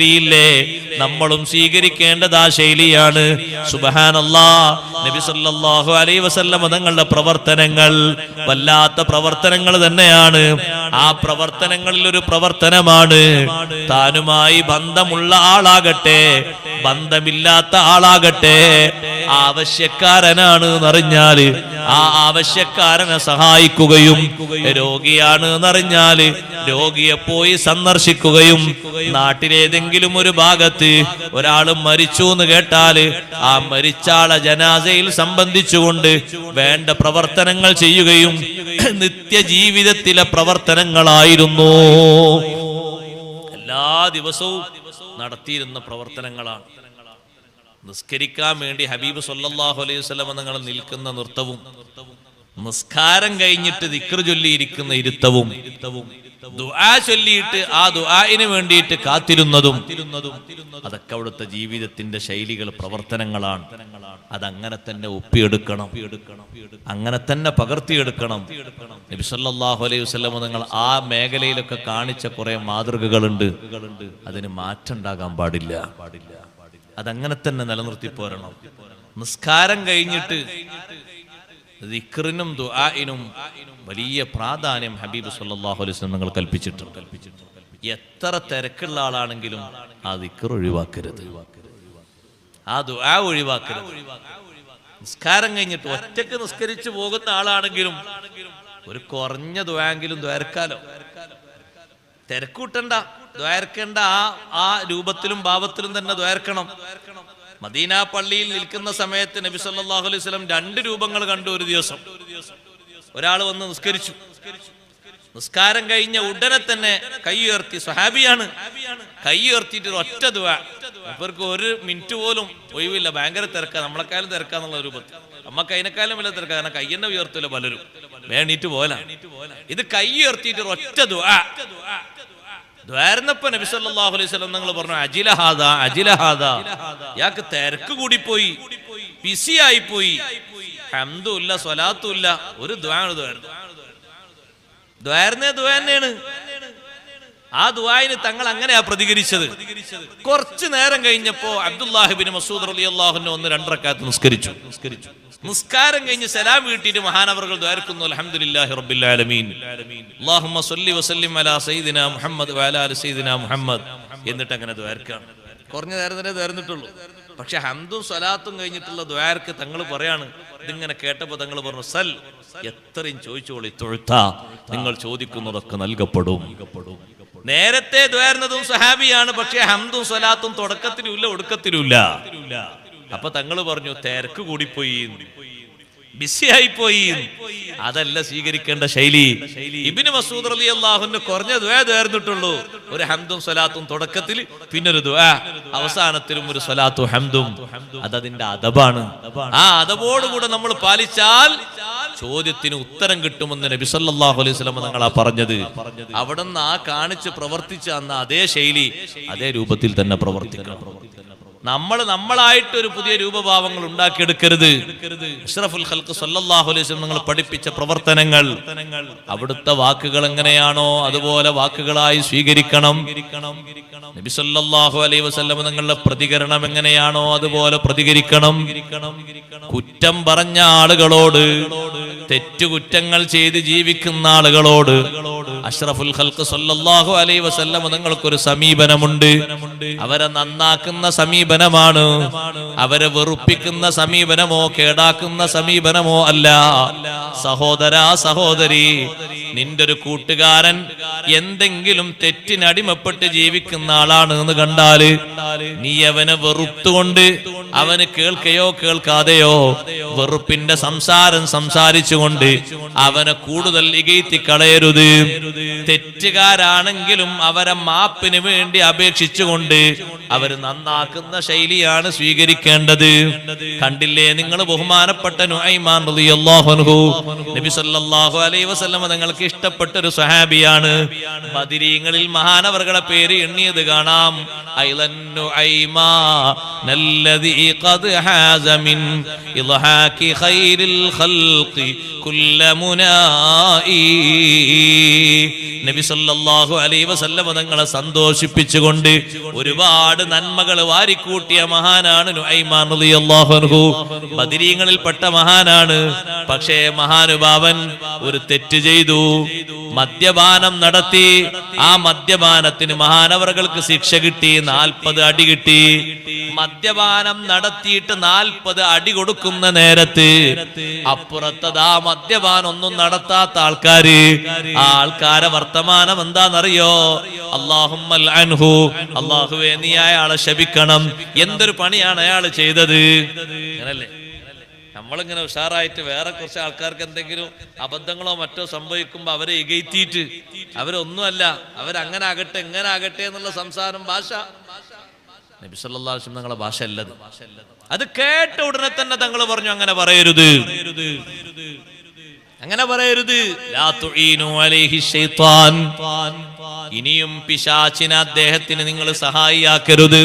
ശൈലിയില്ലേ? നമ്മളും സ്വീകരിക്കേണ്ടത് ആ ശൈലിയാണ്. സുബഹാനല്ലാ. നബി അലൈഹി വസല്ലം തങ്ങളുടെ പ്രവർത്തനങ്ങൾ വല്ലാത്ത പ്രവർത്തനങ്ങൾ തന്നെയാണ്. ആ പ്രവർത്തനങ്ങളിൽ ഒരു പ്രവർത്തനമാണ്. താനുമായി ബന്ധമുള്ള ആളാകട്ടെ ബന്ധമില്ലാത്ത ആളാകട്ടെ ആവശ്യക്കാരനാണ് എന്നറിഞ്ഞാൽ ആ ആവശ്യക്കാരനെ സഹായിക്കുകയും രോഗിയാണ് എന്നറിഞ്ഞാൽ രോഗിയെ പോയി സന്ദർശിക്കുകയും നാട്ടിലേതെങ്കിലും ഒരു ഭാഗത്ത് ഒരാൾ മരിച്ചു എന്ന് കേട്ടാൽ ആ മരിച്ചാളെ ജനാസയിൽ സംബന്ധിച്ചുകൊണ്ട് വേണ്ട പ്രവർത്തനങ്ങൾ ചെയ്യുകയും നിത്യജീവിതത്തിലെ പ്രവർത്തനങ്ങളായിരുന്നു. എല്ലാ ദിവസവും നടത്തിയിരുന്ന പ്രവർത്തനങ്ങളാണ്. നിസ്കരിക്കാൻ വേണ്ടി ഹബീബ് സല്ലല്ലാഹു അലൈഹി വസല്ലം നിങ്ങൾ നിൽക്കുന്ന നൃത്തവും നിസ്കാരം കഴിഞ്ഞിട്ട് ദിക്ർ ചൊല്ലിയിരിക്കുന്ന ഇരുത്തവും ദുആ ചൊല്ലിയിട്ട് ആ ദുആഇന് വേണ്ടിയിട്ട് കാത്തിരുന്നതും അതൊക്കെ അവിടുത്തെ ജീവിതത്തിന്റെ ശൈലികൾ പ്രവർത്തനങ്ങളാണ്. അതങ്ങനെ തന്നെ ഒപ്പിയെടുക്കണം. അങ്ങനെ തന്നെ പകർത്തിയെടുക്കണം. സല്ലല്ലാഹു അലൈഹി വസല്ലം നിങ്ങൾ ആ മേഖലയിലൊക്കെ കാണിച്ച കുറെ മാതൃകകളുണ്ട്. അതിന് മാറ്റം ഉണ്ടാകാൻ പാടില്ല. അതങ്ങനെ തന്നെ നിലനിർത്തി പോരണം. നിസ്കാരം കഴിഞ്ഞിട്ട് ദിക്റിനും ദുആഇനും വലിയ പ്രാധാന്യം ഹബീബ് സല്ലല്ലാഹു അലൈഹി വസല്ലം നിങ്ങൾ കൽപ്പിച്ചിട്ടുണ്ട്. എത്ര തിരക്കുള്ള ആളാണെങ്കിലും ആ ദിക്കർ ഒഴിവാക്കരുത്. ആ ദുആ ഒഴിവാക്കരുത്. നിസ്കാരം കഴിഞ്ഞിട്ട് ഒറ്റയ്ക്ക് നിസ്കരിച്ചു പോകുന്ന ആളാണെങ്കിലും ഒരു കുറഞ്ഞ ദ്വാരെങ്കിലും ദ്വാരക്കാലോ തിരക്കൂട്ടണ്ട ദ്വാരക്കേണ്ട ആ ആ രൂപത്തിലും ഭാവത്തിലും തന്നെ ദ്വാരക്കണം മദീന പള്ളിയിൽ നിൽക്കുന്ന സമയത്ത് നബി സല്ലല്ലാഹു അലൈഹി വസല്ലം രണ്ട് രൂപങ്ങൾ കണ്ടു ഒരു ദിവസം. ഒരാൾ വന്ന് നിസ്കരിച്ചു. നിസ്കാരം കഴിഞ്ഞ ഉടനെ തന്നെ കൈ ഉയർത്തി സ്വഹാബിയാണ്. കൈ ഉയർത്തിയിട്ട് ഒരു ഒറ്റ ദുവ. അവർക്ക് ഒരു മിനിറ്റ് പോലും ഒഴിവില്ല. ഭയങ്കര തിരക്ക. നമ്മളെക്കാളും തിരക്കാന്നുള്ള രൂപത്തിൽ നമ്മക്ക് അതിനേക്കാളും വലിയ തിരക്ക. കാരണം കയ്യന്നെ ഉയർത്തില്ല പലരും. വേണീറ്റ് പോല ഇത് കൈ ഉയർത്തിയിട്ട് ഒറ്റ ദുവ. ദ്വാരന്നപ്പ നബി സല്ലല്ലാഹു അലൈഹി വസല്ലം നിങ്ങൾ പറഞ്ഞു അജിലഹാദ അജിലഹാദ ഇയാൾക്ക് തിരക്ക് കൂടിപ്പോയി. ബിസി ആയി പോയി ഹംദും സ്വലാത്തുല്ല ഒരു ദ്വാണ് ദ്വാരുന്നു ദ്വാരനെ ദ്വാ ആ ദുവായിന് തങ്ങൾ അങ്ങനെയാ പ്രതികരിച്ചത്. കുറച്ചു നേരം കഴിഞ്ഞപ്പോ അബ്ദുല്ലാഹിബിൻ മസൂദ് അലി അള്ളാഹുനെ ഒന്ന് രണ്ടരക്കാത്ത് നിസ്കരിച്ചു നിസ്കരിച്ചു. നിസ്കാരം കഴിഞ്ഞ് സലാം വീട്ടിട്ട് മഹാനവറുകൾ ദ്വാരക്കുന്നു അൽഹംദുലില്ലാഹി റബ്ബിൽ ആലമീൻ. അല്ലാഹുമ്മ സ്വല്ലി വസല്ലിം അലാ മുഹമ്മദ് മുഹമ്മദ്. എന്നിട്ട് അങ്ങനെ ദ്വാരക്കാണ് കുറഞ്ഞ നേരം തന്നെ ദ്വാരന്നിട്ടുള്ളൂ പക്ഷെ ഹംദും സ്വലാത്തും കഴിഞ്ഞിട്ടുള്ള ദ്വാരക്ക് തങ്ങൾ പറയാണ് ഇതിങ്ങനെ കേട്ടപ്പോ തങ്ങൾ പറഞ്ഞു സൽ എത്രയും ചോദിച്ചോളി തൊഴുത്ത നിങ്ങൾ ചോദിക്കുന്നതൊക്കെ നൽകപ്പെടും. നേരത്തെ ദ്വാരുന്നതും സഹാബിയാണ് പക്ഷെ ഹംദും സ്വലാത്തും തുടക്കത്തിലുമില്ല ഒടുക്കത്തിലുമില്ല. അപ്പൊ തങ്ങൾ പറഞ്ഞു തിരക്ക് കൂടിപ്പോയി. ബിസി പോയി അതല്ല സ്വീകരിക്കേണ്ട ശൈലി. ഇബിന് മസൂദ് അലി അള്ളാഹുന് കുറഞ്ഞ ദ്വേ തേർന്നിട്ടുള്ളൂ. ഒരു ഹംദും സ്വലാത്തും തുടക്കത്തിൽ പിന്നൊരു ദ്വേ അവസാനത്തിലും ഒരു സ്വലാത്തും ഹംദും. അതതിന്റെ അതബാണ് ആ അതബോടുകൂടെ നമ്മൾ പാലിച്ചാൽ ചോദ്യത്തിന് ഉത്തരം കിട്ടുമെന്ന് നബി സല്ലല്ലാഹു അലൈഹി വസല്ലം തങ്ങളാ പറഞ്ഞത്. അവിടുന്ന് ആ കാണിച്ച് പ്രവർത്തിച്ച അന്ന് അതേ ശൈലി അതേ രൂപത്തിൽ തന്നെ പ്രവർത്തിക്കണം. നമ്മൾ നമ്മളായിട്ട് ഒരു പുതിയ രൂപഭാവങ്ങൾ ഉണ്ടാക്കിയെടുക്കരുത്. അഷ്റഫുൽ ഖൽഖ് സല്ലല്ലാഹു അലൈഹി നിങ്ങൾ പഠിപ്പിച്ച പ്രവർത്തനങ്ങൾ അവിടുത്തെ വാക്കുകൾ എങ്ങനെയാണോ അതുപോലെ വാക്കുകളായി സ്വീകരിക്കണം. നബി സല്ലല്ലാഹു അലൈഹി വസല്ലം നിങ്ങളുടെ പ്രതികരണം എങ്ങനെയാണോ അതുപോലെ പ്രതികരിക്കണം. കുറ്റം പറഞ്ഞ ആളുകളോട് തെറ്റുകുറ്റങ്ങൾ ചെയ്ത് ജീവിക്കുന്ന ആളുകളോട് അഷ്റഫുൽ ഖൽഖ് സല്ലല്ലാഹു അലൈഹി വസല്ലം നിങ്ങൾക്കൊരു സമീപനമുണ്ട്. അവരെ നന്നാക്കുന്ന സമീപനമാണ്. അവരെ വെറുപ്പിക്കുന്ന സമീപനമോ കേടാക്കുന്ന സമീപനമോ അല്ല. സഹോദര സഹോദരി നിന്റെ ഒരു കൂട്ടുകാരൻ എന്തെങ്കിലും തെറ്റിനടിമപ്പെട്ട് ജീവിക്കുന്ന ആളാണ് എന്ന് കണ്ടാൽ നീ അവനെ വെറുത്തുകൊണ്ട് അവന് കേൾക്കയോ കേൾക്കാതെയോ വെറുപ്പിന്റെ സംസാരം സംസാരിച്ചുകൊണ്ട് അവനെ കൂടുതൽ ഇകയത്തി കളയരുത്. തെറ്റുകാരാണെങ്കിലും അവരെ മാപ്പിന് വേണ്ടി അപേക്ഷിച്ചുകൊണ്ട് അവർ നന്നാക്കുന്ന ശൈലിയാണ് സ്വീകരിക്കേണ്ടത്. കണ്ടില്ലേ നിങ്ങൾ ബഹുമാനപ്പെട്ട അൻഹു? നബി സല്ലല്ലാഹു അലൈഹി വസല്ലം നിങ്ങൾക്ക് ഇഷ്ടപ്പെട്ട ഒരു സ്വഹാബിയാണ്. ബദിരീങ്ങളിൽ മഹാനവറുകളെ പേര് എണ്ണിയത് കാണാം. ഐലൻ നുഐമാ قد حاز من إضحاك خير الخلق كل منائي. നബി സല്ലല്ലാഹു അലൈഹി വസല്ലമ തങ്ങളെ സന്തോഷിപ്പിച്ചുകൊണ്ട് ഒരുപാട് നന്മകൾ വാരിക്കൂട്ടിയ മഹാനാണ് നുഐമാൻ റളിയല്ലാഹു അൻഹു. ബദരീങ്ങളിൽപ്പെട്ട മഹാനാണ്. പക്ഷേ മഹാനുഭാവൻ ഒരു തെറ്റ് ചെയ്തു. മദ്യപാനം നടത്തി. ആ മദ്യപാനത്തിന് മഹാനവറുകൾക്ക് ശിക്ഷ കിട്ടി. നാൽപ്പത് അടി കിട്ടി. മദ്യപാനം നടത്തിയിട്ട് നാൽപ്പത് അടി കൊടുക്കുന്ന നേരത്ത് അപ്പുറത്തത് ആ മദ്യപാനം ഒന്നും നടത്താത്ത ആൾക്കാര്. ആ ആൾക്കാരെ വർത്തമാനം എന്താണെന്നറിയോ? അള്ളാഹുമ്മൽ അൻഹു അള്ളാഹുവെ നീ അയാളെ ശപിക്കണം. എന്തൊരു പണിയാണ് അയാൾ ചെയ്തത്? അങ്ങനല്ലേ? നമ്മളിങ്ങനെ ഉഷാറായിട്ട് വേറെ കുറച്ച് ആൾക്കാർക്ക് എന്തെങ്കിലും അബദ്ധങ്ങളോ മറ്റോ സംഭവിക്കുമ്പോ അവരെ ഇകയറ്റിയിട്ട് അവരൊന്നുമല്ല അവരങ്ങനെ ആകട്ടെ എങ്ങനെ ആകട്ടെ എന്നുള്ള സംസാരം ഭാഷ. നബി ഭാഷ അല്ലത്. അത് കേട്ട ഉടനെ തന്നെ തങ്ങൾ പറഞ്ഞു അങ്ങനെ പറയരുത്. അങ്ങനെ പറയരുത്. ഇനിയും പിശാചിനെ അദ്ദേഹത്തിന് നിങ്ങൾ സഹായിയാക്കരുത്.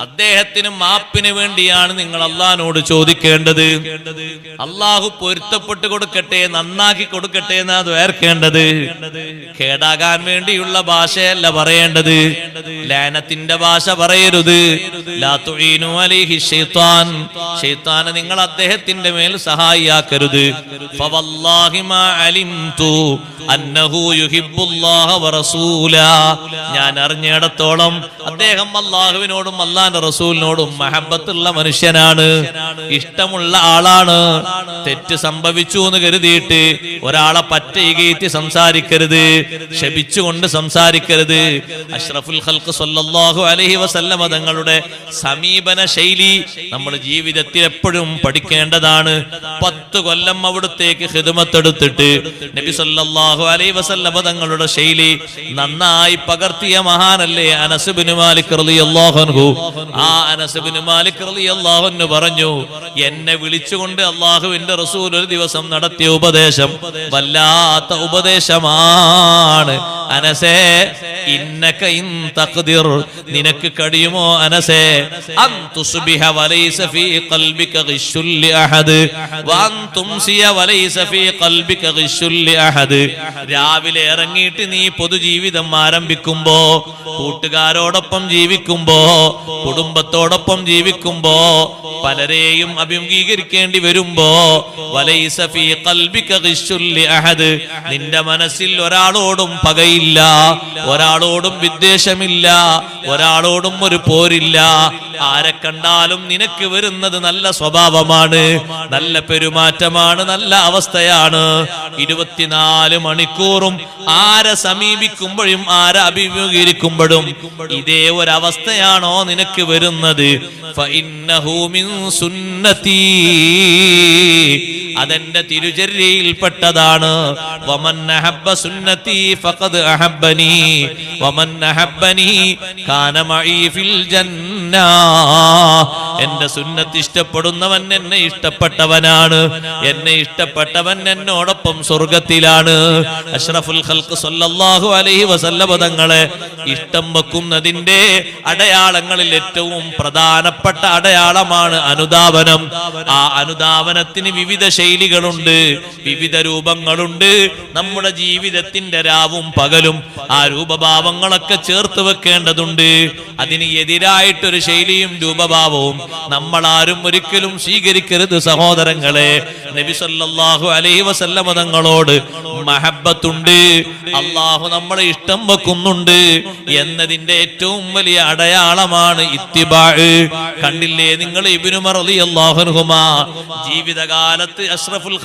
അദ്ദേഹത്തിന് മാപ്പിന് വേണ്ടിയാണ് നിങ്ങൾ അള്ളഹാനോട് ചോദിക്കേണ്ടത്. അള്ളാഹു പൊരുത്തപ്പെട്ട് കൊടുക്കട്ടെ നന്നാക്കി കൊടുക്കട്ടെ എന്നാ വേർക്കേണ്ടത് കേടാകാൻ വേണ്ടിയുള്ള ഭാഷയല്ല പറയേണ്ടത്. ലാനത്തിന്റെ ഭാഷ പറയരുത്. ശൈത്താനെ നിങ്ങൾ അദ്ദേഹത്തിന്റെ മേൽ സഹായിയാക്കരുത്. അന്നഹു വറസൂല ഞാൻ അറിഞ്ഞിടത്തോളം അദ്ദേഹം അള്ളാഹുവിനോടും അള്ളാന്റെ റസൂലിനോടും മഹബത്തുള്ള മനുഷ്യനാണ്. ഇഷ്ടമുള്ള ആളാണ്. തെറ്റ് സംഭവിച്ചു എന്ന് കരുതിയിട്ട് ഒരാളെ പറ്റയികയറ്റി സംസാരിക്കരുത് ക്ഷമിച്ചുകൊണ്ട് സംസാരിക്കരുത്. അഷ്റഫുൽ ഹൽക്ക് സൊല്ലാഹു അലഹി വസല്ലമ തങ്ങളുടെ സമീപന ശൈലി നമ്മൾ ജീവിതത്തിൽ എപ്പോഴും പഠിക്കേണ്ടതാണ്. പത്ത് കൊല്ലം അവിടത്തേക്ക് ഹിതുമത്തെടുത്തിട്ട് നബി സല്ലല്ലാഹു അലൈഹി വസല്ലമ തങ്ങളുടെ ശൈലി നന്നായി പകർത്തിയ മഹാനല്ലേ അനസുബിന് മാലിക് റളിയല്ലാഹു ആ അനസുബിന് മാലിക് റളിയല്ലാഹു പറഞ്ഞു എന്നെ വിളിച്ചുകൊണ്ട് അള്ളാഹുവിന്റെ റസൂൽ ഒരു ദിവസം നടത്തിയ ഉപദേശം വല്ലാത്ത ഉപദേശമാണ്. അനസേ ഇന്നക ഇൻ തഖ്ദിർ. നിനക്ക് കഴിയുമോ അനസേ? അൻ തുസ്ബിഹ വലൈസ ഫീ ഖൽബിക ഗിശ്ശുൽ ലിഅഹദ് വഅൻ തുംസിയ വലൈസ ഫീ ഖൽബിക ഗിശ്ശുൽ ലിഅഹദ് രാവിലെ ഇറങ്ങിയിട്ട് നീ പൊതുജീവിതം ആരംഭിക്കുമ്പോ കൂട്ടുകാരോടൊപ്പം ജീവിക്കുമ്പോ കുടുംബത്തോടൊപ്പം ജീവിക്കുമ്പോ പലരെയും അഭിമുഖീകരിക്കേണ്ടി വരുമ്പോ നിന്റെ മനസ്സിൽ ഒരാളോടും പകയില്ല ഒരാളോടും വിദ്വേഷമില്ല ഒരാളോടും ഒരു പോരില്ല. ആരെ കണ്ടാലും നിനക്ക് വരുന്നത് നല്ല സ്വഭാവമാണ് നല്ല പെരുമാറ്റമാണ് നല്ല അവസ്ഥയാണ്. ഇരുപത്തിനാല് മണിക്കൂറും ആരെ സമീപിക്കുമ്പോഴും ആരെ അഭിമുഖീകരിക്കുമ്പോഴും ഇതേ ഒരവസ്ഥയാണോ നിനക്ക് വരുന്നത്? ഫഇന്നഹു മിൻ സുന്നതീ അതെന്റെ തിരുചര്യയിൽപ്പെട്ടതാണ്. സുന്നത്തി എന്റെ സുന്നത്ത് ഇഷ്ടപ്പെടുന്നവൻ എന്നെ ഇഷ്ടപ്പെട്ടവനാണ്. എന്നെ ഇഷ്ടപ്പെട്ടവൻ എന്നോടൊപ്പം സ്വർഗത്തിലാണ്. അഷ്റഫുൽ ഖൽക്ക് സല്ലല്ലാഹു അലൈഹി വസല്ലമ തങ്ങളെ ഇഷ്ടം വെക്കുന്നതിന്റെ അടയാളങ്ങളിൽ ഏറ്റവും പ്രധാനപ്പെട്ട അടയാളമാണ് അനുധാവനം ആ അനുദാപനത്തിന് വിവിധ ശൈലികളുണ്ട് വിവിധ രൂപങ്ങളുണ്ട്. നമ്മുടെ ജീവിതത്തിന്റെ രാവും പകലും ആ രൂപഭാവങ്ങളൊക്കെ ചേർത്ത് വെക്കേണ്ടതുണ്ട്. അതിന് എതിരായിട്ടൊരു ശൈലിയും രൂപഭാവവും നമ്മൾ ആരും ഒരിക്കലും സ്വീകരിക്കരുത് സഹോദരങ്ങളെ. നബിസല്ലാഹു അലൈഹി വസല്ലമ തങ്ങളോട് മഹബത്തുണ്ട് അള്ളാഹു നമ്മളെ ഇഷ്ടം വെക്കുന്നുണ്ട് എന്നതിന്റെ ഏറ്റവും വലിയ അടയാളമാണ് ഇത്തിബാ. കണ്ടില്ലേ നിങ്ങൾ ഇബ്നു ജീവിതകാലത്ത് അഷ്റഫുൽ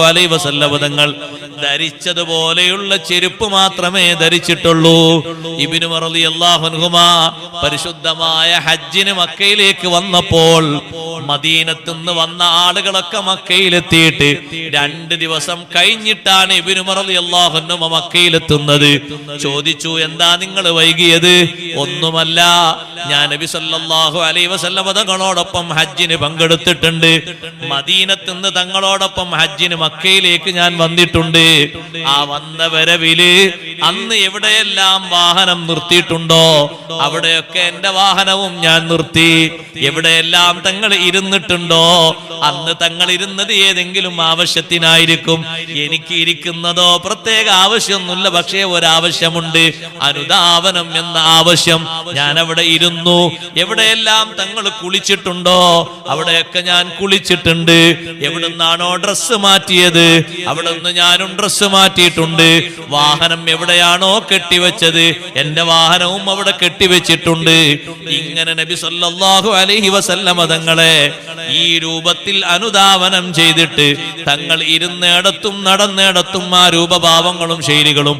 അലൈഹി തങ്ങൾ ധരിച്ചതുപോലെയുള്ള ചെരുപ്പ് മാത്രമേ ധരിച്ചിട്ടുള്ളൂ. ഇബ്നു റളിയല്ലാഹു അൻഹുമാ പരിശുദ്ധമായ ഹജ്ജിന് മക്കയിലേക്ക് വന്നപ്പോൾ മദീനത്തുനിന്ന് വന്ന ആളുകളൊക്കെ മക്കയിലെത്തിയിട്ട് രണ്ട് ദിവസം കഴിഞ്ഞിട്ടാണ് ഇബിനുമറലി അള്ളാഹുന്നുമ മക്കയിലെത്തുന്നത്. ചോദിച്ചു എന്താ നിങ്ങൾ വൈകിയത്? ഒന്നുമല്ല ഞാൻ നബി സല്ലല്ലാഹു അലൈഹി വസല്ലമ തങ്ങളോടൊപ്പം ഹജ്ജിന് പങ്കെടുത്തിട്ടുണ്ട്. മദീനത്തുനിന്ന് തങ്ങളോടൊപ്പം ഹജ്ജിന് മക്കയിലേക്ക് ഞാൻ വന്നിട്ടുണ്ട്. ആ വന്ന വരവിൽ അന്ന് എവിടെയെല്ലാം വാഹനം നിർത്തിയിട്ടുണ്ടോ അവിടെയൊക്കെ എന്റെ വാഹനവും ഞാൻ നിർത്തി. എവിടെയെല്ലാം തങ്ങൾ ഇരുന്നിട്ടുണ്ടോ അന്ന് തങ്ങൾ ഇരുന്നത് ഏതെങ്കിലും ആവശ്യത്തിനായിരിക്കും. എനിക്ക് ഇരിക്കുന്നതോ പ്രത്യേക ആവശ്യമൊന്നുമില്ല പക്ഷേ ഒരാവശ്യമുണ്ട്. അനുദാപനം എന്ന ആവശ്യം. ഞാൻ അവിടെ ഇരുന്നു. എവിടെയെല്ലാം തങ്ങൾ കുളിച്ചിട്ടുണ്ടോ അവിടെയൊക്കെ ഞാൻ കുളിച്ചിട്ടുണ്ട്. എവിടുന്നാണോ ഡ്രസ്സ് മാറ്റിയത് അവിടെ നിന്ന് ഞാനും ഡ്രസ്സ് മാറ്റിയിട്ടുണ്ട്. വാഹനം എവിടെയാണോ കെട്ടിവെച്ചത് എന്റെ വാഹനവും അവിടെ കെട്ടിവെച്ചിട്ടുണ്ട്. ഇങ്ങനെ നബി സല്ലല്ലാഹു അലൈഹി വസല്ലമ തങ്ങളെ ഈ രൂപത്തിൽ അനുധാവനം ചെയ്തിട്ട് തങ്ങൾ ഇരുന്നിടത്തും നടന്നിടത്തും ആ രൂപഭാവങ്ങളും ശൈലികളും